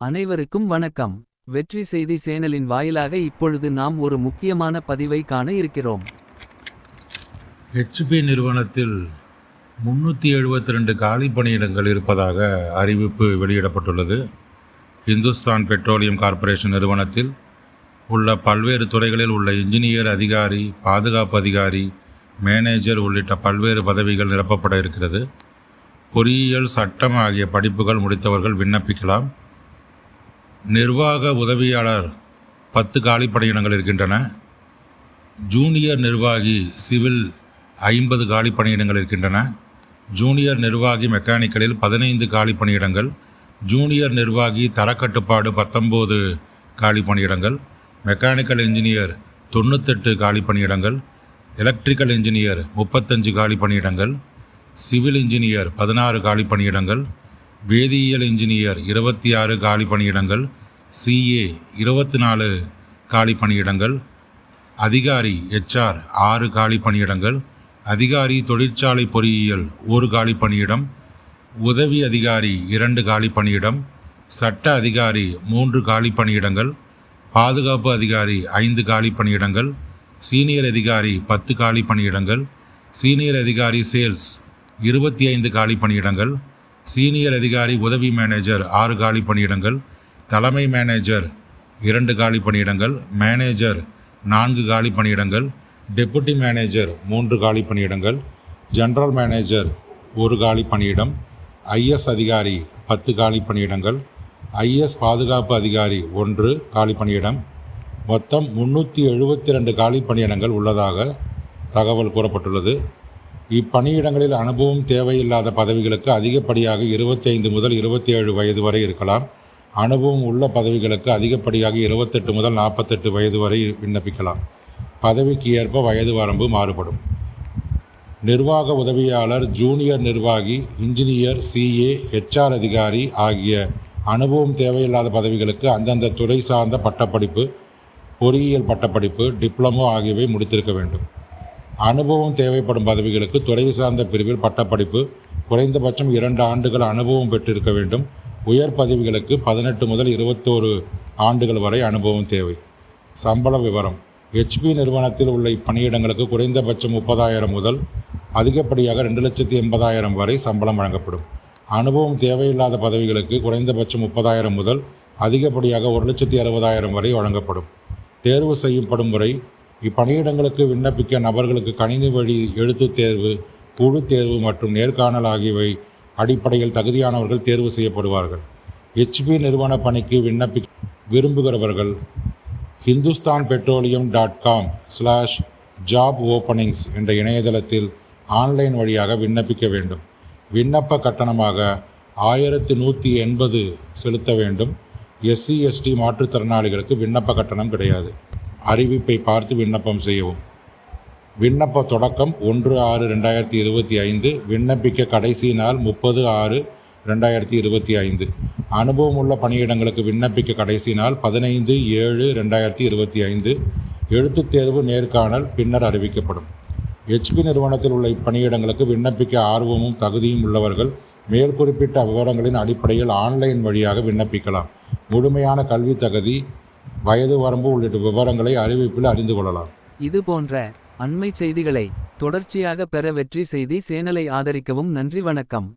அனைவருக்கும் வணக்கம். வெற்றி செய்தி சேனலின் வாயிலாக இப்பொழுது நாம் ஒரு முக்கியமான பதிவை காண இருக்கிறோம். ஹெச்பி நிறுவனத்தில் முன்னூற்றி எழுபத்தி ரெண்டு காலி பணியிடங்கள் இருப்பதாக அறிவிப்பு வெளியிடப்பட்டுள்ளது. இந்துஸ்தான் பெட்ரோலியம் கார்ப்பரேஷன் நிறுவனத்தில் உள்ள பல்வேறு துறைகளில் உள்ள இன்ஜினியர் அதிகாரி பாதுகாப்பு அதிகாரி மேனேஜர் உள்ளிட்ட பல்வேறு பதவிகள் நிரப்பப்பட இருக்கிறது. பொறியியல் சட்டம் ஆகிய படிப்புகள் முடித்தவர்கள் விண்ணப்பிக்கலாம். நிர்வாக உதவியாளர் பத்து காலி பணியிடங்கள் இருக்கின்றன. ஜூனியர் நிர்வாகி சிவில் ஐம்பது காலி பணியிடங்கள் இருக்கின்றன. ஜூனியர் நிர்வாகி மெக்கானிக்கலில் பதினைந்து காலி பணியிடங்கள் ஜூனியர் நிர்வாகி தரக்கட்டுப்பாடு பத்தொம்போது காலி பணியிடங்கள் மெக்கானிக்கல் இன்ஜினியர் தொண்ணூத்தெட்டு காலி பணியிடங்கள் எலக்ட்ரிக்கல் இன்ஜினியர் முப்பத்தஞ்சு காலி பணியிடங்கள் சிவில் இன்ஜினியர் பதினாறு காலி பணியிடங்கள் வேதியியல் இன்ஜினியர் இருபத்தி ஆறு காலி பணியிடங்கள் சிஏ இருபத்தி நாலு காலி பணியிடங்கள் அதிகாரி எச்ஆர் ஆறு காலி பணியிடங்கள் அதிகாரி தொழிற்சாலை பொறியியல் ஒரு காலி பணியிடம் உதவி அதிகாரி இரண்டு காலி பணியிடம் சட்ட அதிகாரி மூன்று காலி பணியிடங்கள் பாதுகாப்பு அதிகாரி ஐந்து காலி பணியிடங்கள் சீனியர் அதிகாரி பத்து காலி பணியிடங்கள் சீனியர் அதிகாரி சேல்ஸ் இருபத்தி ஐந்து காலி பணியிடங்கள் சீனியர் அதிகாரி உதவி மேனேஜர் ஆறு காலி பணியிடங்கள் தலைமை மேனேஜர் இரண்டு காலி பணியிடங்கள் மேனேஜர் நான்கு காலி பணியிடங்கள் டெபுட்டி மேனேஜர் மூன்று காலி பணியிடங்கள் ஜென்ரல் மேனேஜர் ஒரு காலி பணியிடம் ஐஎஸ் அதிகாரி பத்து காலி பணியிடங்கள் ஐஎஸ் பாதுகாப்பு அதிகாரி ஒன்று காலி பணியிடம். மொத்தம் முன்னூற்றி எழுபத்தி ரெண்டு காலி பணியிடங்கள் உள்ளதாக தகவல் கூறப்பட்டுள்ளது. இப்பணியிடங்களில் அனுபவம் தேவையில்லாத பதவிகளுக்கு அதிகப்படியாக இருபத்தைந்து முதல் இருபத்தி ஏழு வயது வரை இருக்கலாம். அனுபவம் உள்ள பதவிகளுக்கு அதிகப்படியாக இருபத்தெட்டு முதல் நாற்பத்தெட்டு வயது வரை விண்ணப்பிக்கலாம். பதவிக்கு ஏற்ப வயது வரம்பு மாறுபடும். நிர்வாக உதவியாளர் ஜூனியர் நிர்வாகி இன்ஜினியர் சிஏ ஹெச்ஆர் அதிகாரி ஆகிய அனுபவம் தேவையில்லாத பதவிகளுக்கு அந்தந்த துறை சார்ந்த பட்டப்படிப்பு பொறியியல் பட்டப்படிப்பு டிப்ளமோ ஆகியவை முடித்திருக்க வேண்டும். அனுபவம் தேவைப்படும் பதவிகளுக்கு துறை சார்ந்த பிரிவில் பட்டப்படிப்பு குறைந்தபட்சம் இரண்டு ஆண்டுகள் அனுபவம் பெற்றிருக்க வேண்டும். உயர் பதவிகளுக்கு பதினெட்டு முதல் இருபத்தோரு ஆண்டுகள் வரை அனுபவம் தேவை. சம்பள விவரம். ஹெச்பி நிறுவனத்தில் உள்ள இப்பணியிடங்களுக்கு குறைந்தபட்சம் முப்பதாயிரம் முதல் அதிகப்படியாக ரெண்டு லட்சத்தி எண்பதாயிரம் வரை சம்பளம் வழங்கப்படும். அனுபவம் தேவையில்லாத பதவிகளுக்கு குறைந்தபட்சம் முப்பதாயிரம் முதல் அதிகப்படியாக ஒரு லட்சத்தி அறுபதாயிரம் வரை வழங்கப்படும். தேர்வு செய்யப்படும் முறை இப்பணியிடங்களுக்கு விண்ணப்பிக்க நபர்களுக்கு கணினி வழி எழுத்துத் தேர்வு குழு தேர்வு மற்றும் நேர்காணல் ஆகியவை அடிப்படையில் தகுதியானவர்கள் தேர்வு செய்யப்படுவார்கள். ஹெச்பி நிறுவன பணிக்கு விண்ணப்பி விரும்புகிறவர்கள் Hindustan petroleum dot com slash job openings என்ற இணையதளத்தில் ஆன்லைன் வழியாக விண்ணப்பிக்க வேண்டும். விண்ணப்ப கட்டணமாக ஆயிரத்து நூற்றி எண்பது செலுத்த வேண்டும். எஸ்சி எஸ்டி மாற்றுத்திறனாளிகளுக்கு விண்ணப்ப கட்டணம் கிடையாது. அறிவிப்பை பார்த்து விண்ணப்பம் செய்யவும். விண்ணப்ப தொடக்கம் ஒன்று ஆறு ரெண்டாயிரத்தி இருபத்தி ஐந்து விண்ணப்பிக்க கடைசி நாள் முப்பது ஆறு ரெண்டாயிரத்தி இருபத்தி ஐந்து. அனுபவம் உள்ள பணியிடங்களுக்கு விண்ணப்பிக்க கடைசி நாள் பதினைந்து ஏழு ரெண்டாயிரத்தி இருபத்தி ஐந்து. எழுத்துத் தேர்வு நேர்காணல் பின்னர் அறிவிக்கப்படும். ஹெச்பி நிறுவனத்தில் உள்ள இப்பணியிடங்களுக்கு விண்ணப்பிக்க ஆர்வமும் தகுதியும் உள்ளவர்கள் மேல் குறிப்பிட்ட விவரங்களின் அடிப்படையில் ஆன்லைன் வழியாக விண்ணப்பிக்கலாம். முழுமையான கல்வி தகுதி வயது வரம்பு உள்ளிட்ட விவரங்களை அறிவிப்பில் அறிந்து கொள்ளலாம். இது போன்ற அண்மை செய்திகளை தொடர்ச்சியாக பெற வெற்றி செய்தி சேனலை ஆதரிக்கவும் நன்றி வணக்கம்.